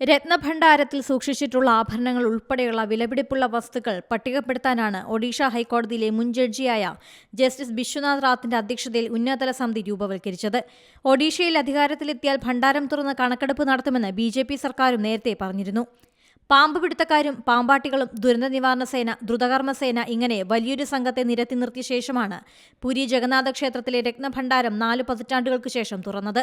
രത്നഭണ്ഡാരത്തിൽ സൂക്ഷിച്ചിട്ടുള്ള ആഭരണങ്ങൾ ഉൾപ്പെടെയുള്ള വിലപിടിപ്പുള്ള വസ്തുക്കൾ പട്ടികപ്പെടുത്താനാണ് ഒഡീഷ ഹൈക്കോടതിയിലെ മുൻ ജഡ്ജിയായ ജസ്റ്റിസ് ബിശ്വനാഥ് റാത്തിന്റെ അധ്യക്ഷതയിൽ ഉന്നതതല സമിതി രൂപവൽക്കരിച്ചത്. ഒഡീഷയിൽ അധികാരത്തിലെത്തിയാൽ ഭണ്ഡാരം തുറന്ന് കണക്കെടുപ്പ് നടത്തുമെന്ന് ബി സർക്കാരും നേരത്തെ പറഞ്ഞിരുന്നു. പാമ്പ് പിടുത്തക്കാരും പാമ്പാട്ടികളും ദുരന്ത നിവാരണ സേന ദ്രുതകർമ്മസേന ഇങ്ങനെ വലിയൊരു സംഘത്തെ നിരത്തി നിർത്തിയ ശേഷമാണ് പുരി ജഗന്നാഥ ക്ഷേത്രത്തിലെ രത്നഭണ്ഡാരം നാല് പതിറ്റാണ്ടുകൾക്ക് ശേഷം തുറന്നത്.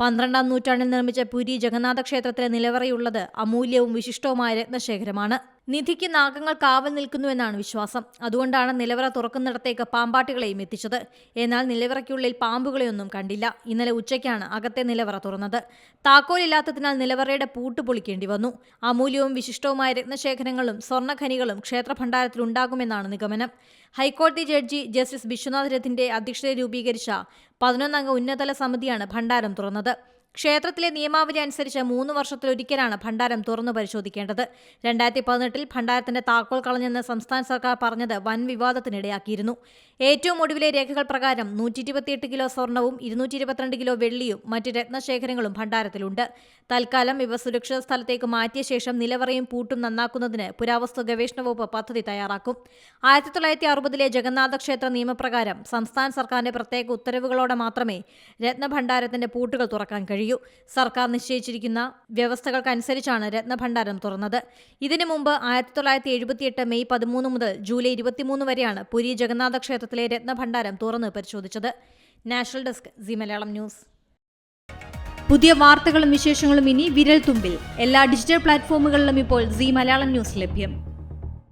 പന്ത്രണ്ടാം നൂറ്റാണ്ടിൽ നിർമ്മിച്ച പുരി ജഗന്നാഥ ക്ഷേത്രത്തിലെ നിലവറയുള്ളത് അമൂല്യവും വിശിഷ്ടവുമായ രത്നശേഖരമാണ്. നിധിക്ക് നാഗങ്ങൾ കാവൽ നിൽക്കുന്നുവെന്നാണ് വിശ്വാസം. അതുകൊണ്ടാണ് നിലവറ തുറക്കുന്നിടത്തേക്ക് പാമ്പാട്ടുകളെയും എത്തിച്ചത്. എന്നാൽ നിലവറയ്ക്കുള്ളിൽ പാമ്പുകളെയൊന്നും കണ്ടില്ല. ഇന്നലെ ഉച്ചയ്ക്കാണ് അകത്തെ നിലവറ തുറന്നത്. താക്കോലില്ലാത്തതിനാൽ നിലവറയുടെ പൂട്ട് പൊളിക്കേണ്ടി വന്നു. അമൂല്യവും വിശിഷ്ടവുമായ രത്നശേഖരങ്ങളും സ്വർണഖനികളും ക്ഷേത്രഭണ്ഡാരത്തിൽ ഉണ്ടാകുമെന്നാണ് നിഗമനം. ഹൈക്കോടതി ജഡ്ജി ജസ്റ്റിസ് വിശ്വനാഥ് രഥിന്റെ അധ്യക്ഷതയിൽ രൂപീകരിച്ച പതിനൊന്നംഗ ഉന്നതതല സമിതിയാണ് ഭണ്ഡാരം തുറന്നത്. ക്ഷേത്രത്തിലെ നിയമാവലി അനുസരിച്ച് മൂന്ന് വർഷത്തിലൊരിക്കലാണ് ഭണ്ഡാരം തുറന്നു പരിശോധിക്കേണ്ടത്. രണ്ടായിരത്തി പതിനെട്ടിൽ ഭണ്ഡാരത്തിന്റെ താക്കോൽ കളഞ്ഞെന്ന് സംസ്ഥാന സർക്കാർ പറഞ്ഞത് വൻ വിവാദത്തിനിടയാക്കിയിരുന്നു. ഏറ്റവും ഒടുവിലെ രേഖകൾ പ്രകാരം നൂറ്റി ഇരുപത്തിയെട്ട് കിലോ സ്വർണവും ഇരുന്നൂറ്റി ഇരുപത്തിരണ്ട് കിലോ വെള്ളിയും മറ്റ് രത്നശേഖരങ്ങളും ഭണ്ഡാരത്തിലുണ്ട്. തൽക്കാലം ഇവ സുരക്ഷിത സ്ഥലത്തേക്ക് മാറ്റിയ ശേഷം നിലവറയും പൂട്ടും നന്നാക്കുന്നതിന് പുരാവസ്തു ഗവേഷണ വകുപ്പ് പദ്ധതി തയ്യാറാക്കും. ആയിരത്തി തൊള്ളായിരത്തി അറുപതിലെ ജഗന്നാഥ ക്ഷേത്ര നിയമപ്രകാരം സംസ്ഥാന സർക്കാരിന്റെ പ്രത്യേക ഉത്തരവുകളോടെ മാത്രമേ രത്നഭണ്ഡാരത്തിന്റെ പൂട്ടുകൾ തുറക്കാൻ കഴിയൂ. കഴിയൂ. സർക്കാർ നിശ്ചയിച്ചിരിക്കുന്ന വ്യവസ്ഥകൾക്കനുസരിച്ചാണ് രത്നഭണ്ഡാരം തുറന്നത്. ഇതിനു മുമ്പ് ആയിരത്തി തൊള്ളായിരത്തി എഴുപത്തിയെട്ട് മെയ് പതിമൂന്ന് മുതൽ ജൂലൈ ഇരുപത്തിമൂന്ന് വരെയാണ് പുരി ജഗന്നാഥ ക്ഷേത്രത്തിലെ രത്നഭണ്ഡാരം തുറന്ന് പരിശോധിച്ചത്. National desk Zee Malayalam news. പുതിയ വാർത്തകളും വിശേഷങ്ങളും ഇനി വിരൽ തുമ്പിൽ എല്ലാ ഡിജിറ്റൽ പ്ലാറ്റ്ഫോമുകളിലും ഇപ്പോൾ സി മലയാളം ന്യൂസ് ലഭ്യം.